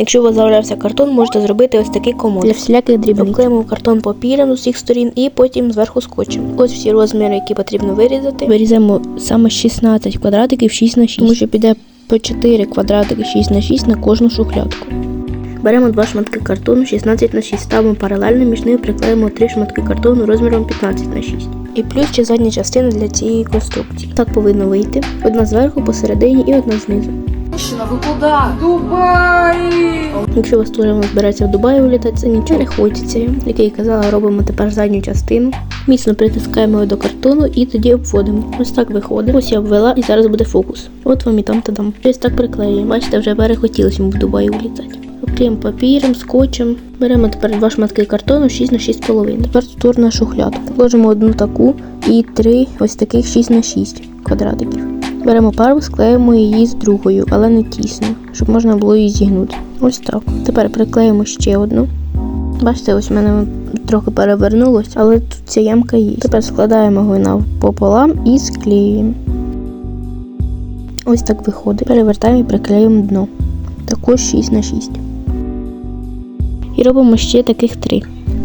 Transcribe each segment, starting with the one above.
Якщо у вас завалявся картон, можете зробити ось такий комод для всіляких дрібниць. Обклеїмо картон папіром з усіх сторін і потім зверху скотчем. Ось всі розміри, які потрібно вирізати. Вирізаємо саме 16 квадратиків 6 на 6, тому що піде по 4 квадратики 6 на 6 на кожну шухлядку. Беремо два шматки картону 16 на 6, ставимо паралельно, між ними приклеїмо три шматки картону розміром 15 на 6. І плюс ще задня частина для цієї конструкції. Так повинно вийти. Одна зверху, посередині і одна знизу. Мужчина, вы куда? Дубай! Якщо вас теж збирається в Дубай вилітати, це нічого не хочеться. Як я і казала, робимо тепер задню частину. Міцно притискаємо його до картону і тоді обводимо. Ось так виходить. Ось я обвела і зараз буде фокус. От вам і там та там. Ось так приклеюємо. Бачите, вже перехотілося в Дубай вилітати. Обклеїмо папіром, скотчем. Беремо тепер два шматки картону 6 на 6,5. Тепер створимо на шухлядку. Вложимо одну таку і три ось таких 6 на 6 квадратиків. Беремо пару, склеїмо її з другою, але не тісно, щоб можна було її зігнути. Ось так. Тепер приклеїмо ще одну. Бачите, ось в мене трохи перевернулось, але тут ця ямка є. Тепер складаємо його навпополам і склеюємо. Ось так виходить. Перевертаємо і приклеюємо дно. Також 6 на 6. І робимо ще таких три.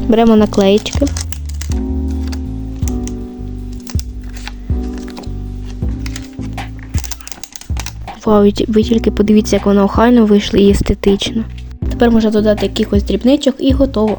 Беремо наклеїчки. Вау, ви тільки подивіться, як воно охайно вийшло і естетично. Тепер можна додати якихось дрібничок і готово.